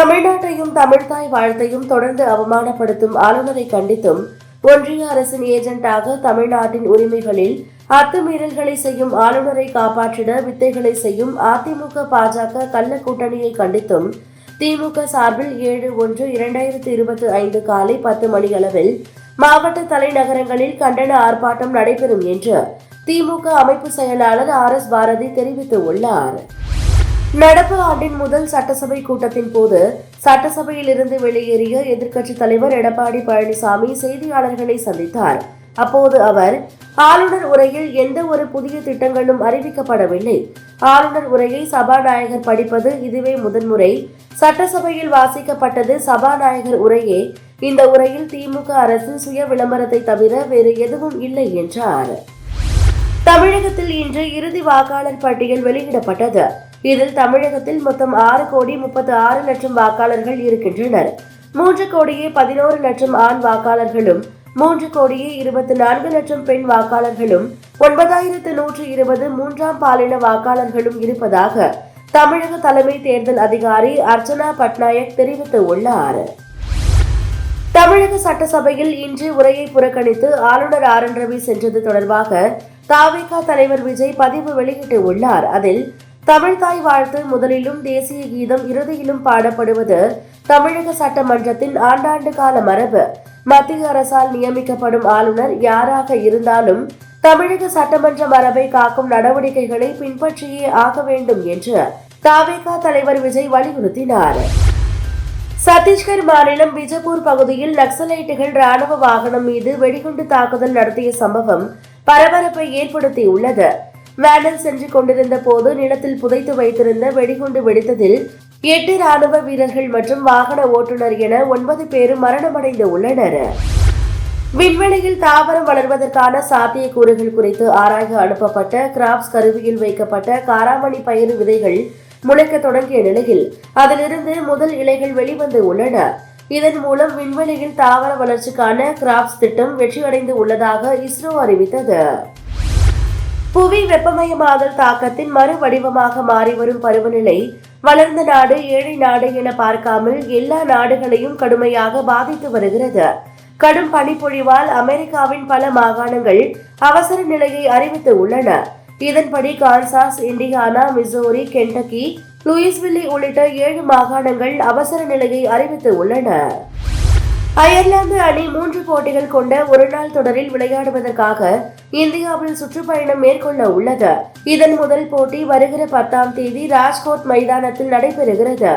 தமிழ்நாட்டையும் தமிழ்தாய் வாழ்த்தையும் தொடர்ந்து அவமானப்படுத்தும் ஆளுநரை கண்டித்தும் ஒன்றிய அரசின் ஏஜென்ட்டாக தமிழ்நாட்டின் உரிமைகளில் அத்துமீறல்களை செய்யும் ஆளுநரை காப்பாற்றிட வித்தைகளை செய்யும் அதிமுக பாஜக கள்ள கூட்டணியை கண்டித்தும் திமுக சார்பில் ஏழு ஒன்று இரண்டாயிரத்தி இருபத்தி ஐந்து காலை பத்து மணியளவில் மாவட்ட தலைநகரங்களில் கண்டன ஆர்ப்பாட்டம் நடைபெறும் என்று திமுக அமைப்பு செயலாளர் ஆர் எஸ் பாரதி தெரிவித்துள்ளார். நடப்பு ஆண்டின் முதல் சட்டசபை கூட்டத்தின் போது சட்டசபையிலிருந்து வெளியேறிய எதிர்க்கட்சித் தலைவர் எடப்பாடி பழனிசாமி செய்தியாளர்களை சந்தித்தார். அப்போது அவர் ஆளுநர் உரையில் எந்த ஒரு புதிய திட்டங்களும் அறிவிக்கப்படவில்லை. ஆளுநர் உரையை சபாநாயகர் படிப்பது இதுவே முதன்முறை. சட்டசபையில் வாசிக்கப்பட்டது சபாநாயகர் உரையே. இந்த உரையில் திமுக அரசு சுய விளம்பரத்தை தவிர வேறு எதுவும் இல்லை என்றார். தமிழகத்தில் இன்று இறுதி வாக்காளர் பட்டியல் வெளியிடப்பட்டது. இதில் தமிழகத்தில் மொத்தம் ஆறு கோடி முப்பத்து ஆறு லட்சம் வாக்காளர்கள் இருக்கின்றனர். மூன்று கோடியே பதினோரு லட்சம் ஆண் வாக்காளர்களும் மூன்று கோடியே இருபத்தி நான்கு லட்சம் பெண் வாக்காளர்களும் ஒன்பதாயிரத்து நூற்று இருபது மூன்றாம் பாலின வாக்காளர்களும் இருப்பதாக தமிழக தலைமை தேர்தல் அதிகாரி அர்ச்சனா பட்நாயக் தெரிவித்துள்ளார். தமிழக சட்டசபையில் இன்று உரையை புறக்கணித்து ஆளுநர் ஆர் என் ரவி சென்றது தொடர்பாக தாவேகா தலைவர் விஜய் பதிவு வெளியிட்டுள்ளார். அதில் தமிழ்தாய் வாழ்த்து. முதலிலும் தேசிய கீதம் இறுதியிலும் பாடப்படுவது தமிழக சட்டமன்றத்தின் ஆண்டாண்டு கால மரபு. மத்திய அரசால் நியமிக்கப்படும் ஆளுநர் யாராக இருந்தாலும் தமிழக சட்டமன்ற மரபை காக்கும் நடவடிக்கைகளை பின்பற்றியே ஆக வேண்டும் என்று தாவேகா தலைவர் விஜய் வலியுறுத்தினார். சத்தீஸ்கர் மாநிலம் பிஜப்பூர் பகுதியில் நக்சலைட்டுகள் ராணுவ வாகனம் மீது வெடிகுண்டு தாக்குதல் நடத்திய சம்பவம் பரபரப்பை ஏற்படுத்தியுள்ளது. வேனில் சென்று கொண்டிருந்த போது நிலத்தில் புதைத்து வைத்திருந்த வெடிகுண்டு வெடித்ததில் எட்டு ராணுவ வீரர்கள் மற்றும் வாகன ஓட்டுநர் என ஒன்பது பேரும் மரணமடைந்து உள்ளனர். விண்வெளியில் தாவரம் வளர்வதற்கான சாத்தியக்கூறுகள் குறித்து ஆராய அனுப்பப்பட்ட கிராப்ஸ் கருவியில் வைக்கப்பட்ட காராமணி பயிறு விதைகள் முளைக்க தொடங்கிய நிலையில் அதிலிருந்து முதல் இலைகள் வெளிவந்து உள்ளன. இதன் மூலம் விண்வெளியில் தாவர வளர்ச்சிக்கான கிராப்ஸ் திட்டம் வெற்றியடைந்து உள்ளதாக இஸ்ரோ அறிவித்தது. புவி வெப்பமயமாதல் தாக்கத்தின் மறு வடிவமாக மாறி வரும் பருவநிலை வளர்ந்த நாடு ஏழை நாடு என பார்க்காமல் எல்லா நாடுகளையும் கடுமையாக பாதித்து வருகிறது. கடும் பனிப்பொழிவால் அமெரிக்காவின் பல மாகாணங்கள் அவசர நிலையை அறிவித்து உள்ளன. இதன்படி Kansas Indiana Missouri Kentucky Louisville உள்ளிட்ட ஏழு மாகாணங்கள் அவசர நிலையை அறிவித்து உள்ளன. அயர்லாந்து அணி மூன்று போட்டிகள் கொண்ட ஒருநாள் தொடரில் விளையாடுவதற்காக இந்தியாவில் சுற்றுப்பயணம் மேற்கொள்ள உள்ளது. இதன் முதல் போட்டி வருகிற பத்தாம் தேதி ராஜ்கோட் மைதானத்தில் நடைபெறுகிறது.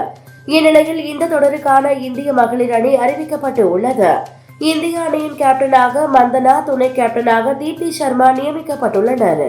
இந்நிலையில் இந்த தொடருக்கான இந்திய மகளிர் அணி அறிவிக்கப்பட்டு உள்ளது. இந்திய அணியின் கேப்டனாக மந்தனா துணை கேப்டனாக தீப்தி சர்மா நியமிக்கப்பட்டுள்ளனர்.